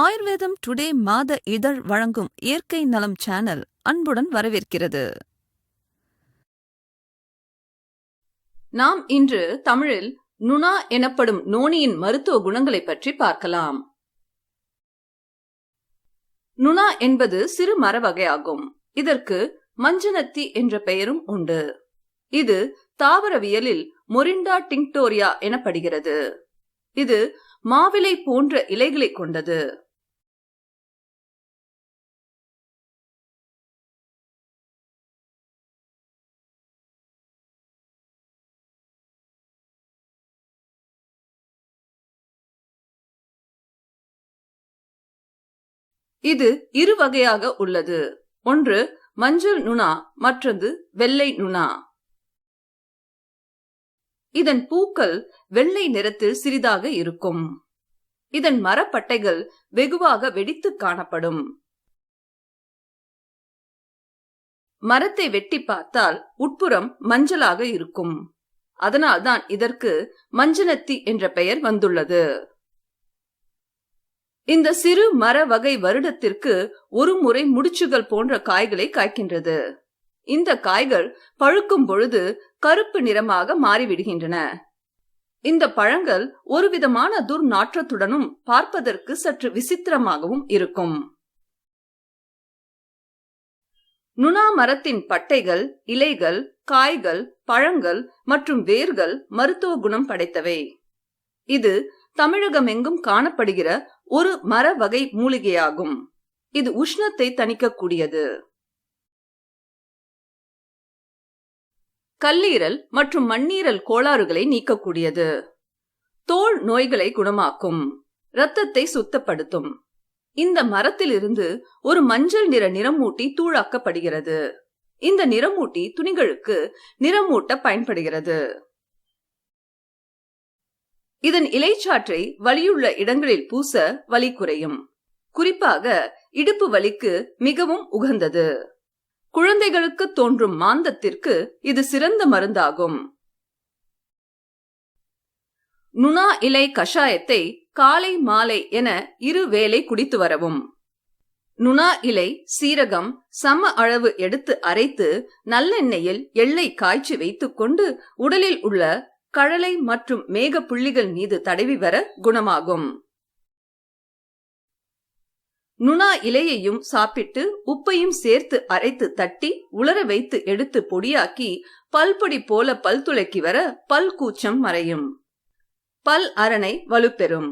ஆயுர்வேதம் டுடே மாத இதழ் வழங்கும் இயற்கை நலம் சேனல் அன்புடன் வரவேற்கிறது. நாம் இன்று தமிழில் நுணா எனப்படும் நோனியின் மருத்துவ குணங்களை பற்றி பார்க்கலாம். நுணா என்பது சிறு மர வகையாகும் இதற்கு மஞ்சனத்தி என்ற பெயரும் உண்டு. இது தாவரவியலில் மொரிண்டா டிங்டோரியா எனப்படுகிறது. இது மாவிலை போன்ற இலைகளை கொண்டது. இது இரு வகையாக உள்ளது. ஒன்று மஞ்சள் நுணா மற்றது வெள்ளை நுணா. இதன் பூக்கள் வெள்ளை நிறத்தில் சிறிதாக இருக்கும். இதன் மரப்பட்டைகள் வெகுவாக வெடித்து காணப்படும். மரத்தை வெட்டி பார்த்தால் உட்புறம் மஞ்சளாக இருக்கும். அதனால்தான் இதற்கு மஞ்சனத்தி என்ற பெயர் வந்துள்ளது. இந்த சிறு மர வகை வருடத்திற்கு ஒரு முறை முடிச்சுகள் போன்ற காய்களை காய்க்கின்றது. இந்த காய்கள் பழுக்கும் பொழுது கருப்பு நிறமாக மாறிவிடுகின்றன. இந்த பழங்கள் ஒருவிதமான துர்நாற்றத்துடனும் பார்ப்பதற்கு சற்று விசித்திரமாகவும் இருக்கும். நுணா மரத்தின் பட்டைகள் இலைகள் காய்கள் பழங்கள் மற்றும் வேர்கள் மருத்துவ குணம் படைத்தவை. இது தமிழகமெங்கும் காணப்படுகிற ஒரு மர வகை மூலிகையாகும். இது உஷ்ணத்தை தணிக்கக்கூடியது. கல்லீரல் மற்றும் மண்ணீரல் கோளாறுகளை நீக்கக்கூடியது. தோல் நோய்களை குணமாக்கும். இரத்தத்தை சுத்தப்படுத்தும். இந்த மரத்திலிருந்து ஒரு மஞ்சள் நிற நிறமூட்டி தூளாக்கப்படுகிறது. இந்த நிறமூட்டி துணிகளுக்கு நிறமூட்ட பயன்படுகிறது. இதன் இலைச்சாற்றை வலியுள்ள இடங்களில் பூச வலி குறையும். குறிப்பாக இடுப்பு வலிக்கு மிகவும் உகந்தது. குழந்தைகளுக்கு தோன்றும் மாந்தத்திற்கு இது சிறந்த மருந்தாகும். நுணா இலை கஷாயத்தை காலை மாலை என இரு வேளை குடித்து வரவும். நுணா இலை சீரகம் சம அளவு எடுத்து அரைத்து நல்லெண்ணெயில் எள்ளை காய்ச்சி வைத்துக்கொண்டு உடலில் உள்ள கழலை மற்றும் மேக புள்ளிகள் மீது தடவி வர குணமாகும். நுணா இலையையும் சாப்பிட்டு உப்பையும் சேர்த்து அரைத்து தட்டி உலர வைத்து எடுத்து பொடியாக்கி பல்பொடி போல பல் துளக்கி வர பல் கூச்சம் மறையும். பல் அரணை வலுப்பெறும்.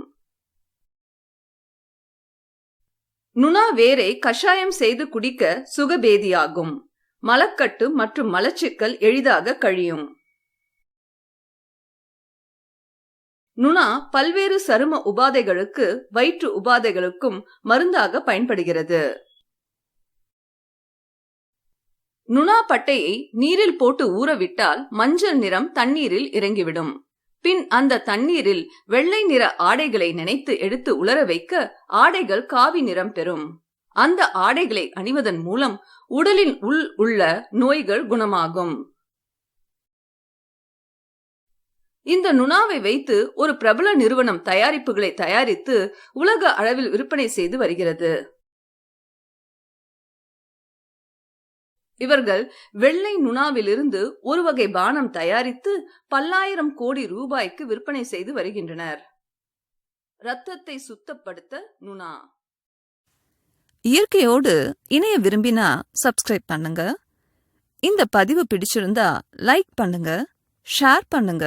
நுணா வேரை கஷாயம் செய்து குடிக்க சுகபேதியாகும். மலக்கட்டு மற்றும் மலச்சிக்கல் எளிதாக கழியும். நுணா பல்வேறு சரும உபாதைகளுக்கு வயிற்று உபாதைகளுக்கும் மருந்தாக பயன்படுகிறது. நுணா பட்டையை நீரில் போட்டு ஊறவிட்டால் மஞ்சள் நிறம் தண்ணீரில் இறங்கிவிடும். பின் அந்த தண்ணீரில் வெள்ளை நிற ஆடைகளை நினைத்து எடுத்து உலர வைக்க ஆடைகள் காவி நிறம் பெறும். அந்த ஆடைகளை அணிவதன் மூலம் உடலின் உள் உள்ள நோய்கள் குணமாகும். இந்த நுணாவை வைத்து ஒரு பிரபல நிறுவனம் தயாரிப்புகளை தயாரித்து உலக அளவில் விற்பனை செய்து வருகிறது. இவர்கள் வெள்ளை நுணாவிலிருந்து ஒரு வகை பானம் தயாரித்து பல்லாயிரம் கோடி ரூபாய்க்கு விற்பனை செய்து வருகின்றனர். ரத்தத்தை சுத்தப்படுத்த நுணா. இயற்கையோடு இணைய விரும்பினா சப்ஸ்கிரைப் பண்ணுங்க. இந்த பதிவு பிடிச்சிருந்தா லைக் பண்ணுங்க ஷேர் பண்ணுங்க.